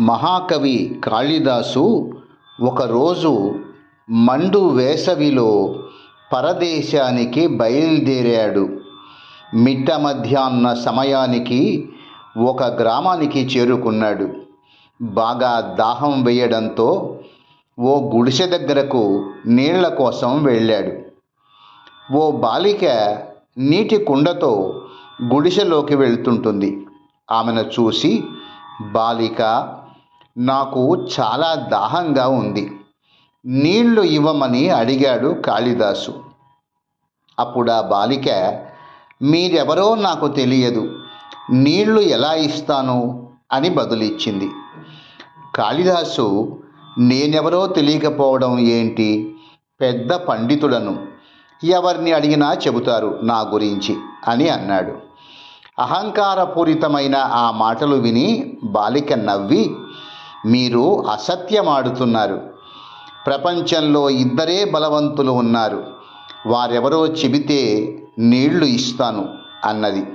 మహాకవి కాళిదాసు ఒకరోజు మండు వేసవిలో పరదేశానికి బయలుదేరాడు. మిట్ట మధ్యాహ్న సమయానికి ఒక గ్రామానికి చేరుకున్నాడు. బాగా దాహం వేయడంతో ఓ గుడిసె దగ్గరకు నీళ్ళ కోసం వెళ్ళాడు. ఓ బాలిక నీటి కుండతో గుడిసెలోకి వెళ్తుంటుంది. ఆమెను చూసి బాలిక నాకు చాలా దాహంగా ఉంది. నీళ్ళు ఇవ్వమని అడిగాడు కాళిదాసు. అప్పుడు ఆ బాలిక మీరెవరో నాకు తెలియదు. నీళ్ళు ఎలా ఇస్తాను? అని బదులిచ్చింది. కాళిదాసు నేనెవరో తెలియకపోవడం ఏంటి? పెద్ద పండితులను ఎవరిని అడిగినా చెబుతారు నా గురించి అని అన్నాడు. అహంకారపూరితమైన ఆ మాటలు విని బాలిక నవ్వి మీరు అసత్యమాడుతున్నారు. ప్రపంచంలో ఇద్దరే బలవంతులు ఉన్నారు. వారెవరో చెబితే నీళ్ళు ఇస్తాను అన్నది.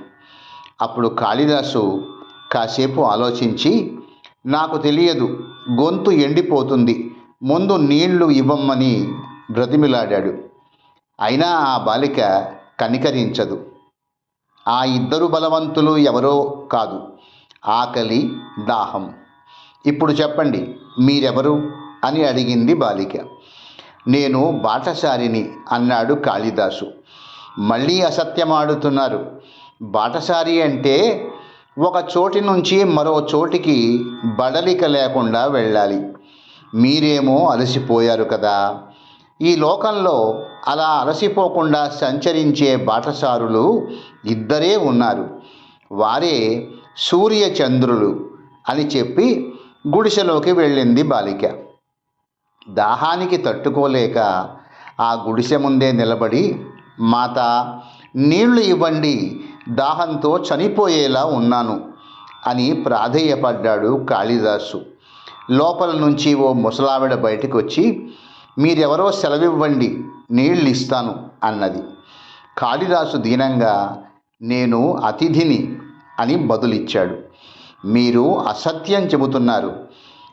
అప్పుడు కాళిదాసు కాసేపు ఆలోచించి నాకు తెలియదు గొంతు ఎండిపోతుంది ముందు నీళ్ళు ఇవ్వమ్మని బ్రతిమిలాడాడు. అయినా ఆ బాలిక కనికరించదు. ఆ ఇద్దరు బలవంతులు ఎవరో కాదు. ఆకలి దాహం. ఇప్పుడు చెప్పండి మీరెవరు? అని అడిగింది బాలిక. నేను బాటసారిని అన్నాడు కాళిదాసు. మళ్ళీ అసత్యమాడుతున్నారు. బాటసారి అంటే ఒక చోటి నుంచి మరో చోటికి బడలిక లేకుండా వెళ్ళాలి. మీరేమో అలసిపోయారు కదా. ఈ లోకంలో అలా అలసిపోకుండా సంచరించే బాటసారులు ఇద్దరే ఉన్నారు. వారే సూర్యచంద్రులు అని చెప్పి గుడిసెలోకి వెళ్ళింది బాలిక. దాహానికి తట్టుకోలేక ఆ గుడిసె ముందే నిలబడి మాత నీళ్ళు ఇవ్వండి దాహంతో చనిపోయేలా ఉన్నాను అని ప్రాధేయపడ్డాడు కాళిదాసు. లోపల నుంచి ఓ ముసలావిడ బయటికి వచ్చి మీరెవరో సెలవివ్వండి నీళ్ళు ఇస్తాను అన్నది. కాళిదాసు దీనంగా నేను అతిథిని అని బదులిచ్చాడు. మీరు అసత్యం చెబుతున్నారు.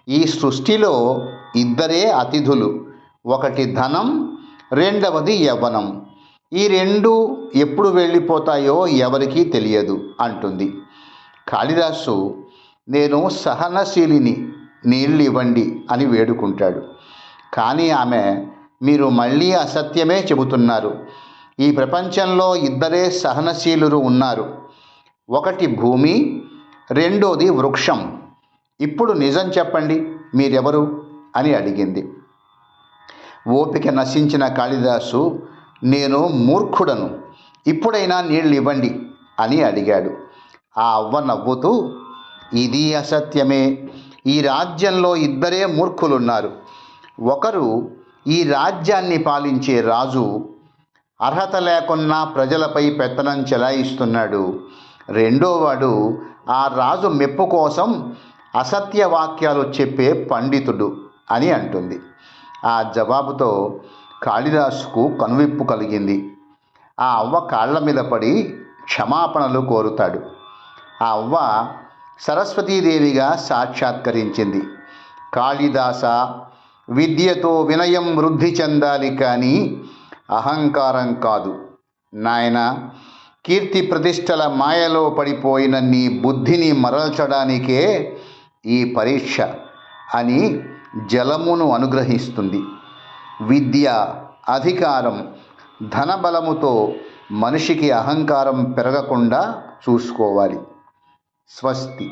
ఈ సృష్టిలో ఇద్దరే అతిథులు. ఒకటి ధనం రెండవది యవ్వనం. ఈ రెండు ఎప్పుడు వెళ్ళిపోతాయో ఎవరికీ తెలియదు అంటుంది. కాళిదాసు నేను సహనశీలిని నీళ్ళు ఇవ్వండి అని వేడుకుంటాడు. కానీ ఆమె మీరు మళ్ళీ అసత్యమే చెబుతున్నారు. ఈ ప్రపంచంలో ఇద్దరే సహనశీలురు ఉన్నారు. ఒకటి భూమి రెండోది వృక్షం. ఇప్పుడు నిజం చెప్పండి మీరెవరు? అని అడిగింది. ఓపిక నశించిన కాళిదాసు నేను మూర్ఖుడను ఇప్పుడైనా నీళ్ళు ఇవ్వండి అని అడిగాడు. ఆ అవ్వ నవ్వుతూ ఇది అసత్యమే. ఈ రాజ్యంలో ఇద్దరే మూర్ఖులున్నారు. ఒకరు ఈ రాజ్యాన్ని పాలించే రాజు అర్హత లేకున్నా ప్రజలపై పెత్తనం చెలాయిస్తున్నాడు. రెండోవాడు ఆ రాజు మెప్పు కోసం అసత్య వాక్యాలు చెప్పే పండితుడు అని అంటుంది. ఆ జవాబుతో కాళిదాసుకు కనువిప్పు కలిగింది. ఆ అవ్వ కాళ్ళ మీద పడి క్షమాపణలు కోరుతాడు. ఆ అవ్వ సరస్వతీదేవిగా సాక్షాత్కరించింది. కాళిదాస విద్యతో వినయం వృద్ధి చెందాలి కానీ అహంకారం కాదు. నాయన కీర్తి ప్రతిష్టల మాయలో పడిపోయిన నీ బుద్ధిని మరల్చడానికే ఈ పరీక్ష అని జలమును అనుగ్రహిస్తుంది. విద్య అధికారం ధనబలముతో మనిషికి అహంకారం పెరగకుండా చూసుకోవాలి. స్వస్తి.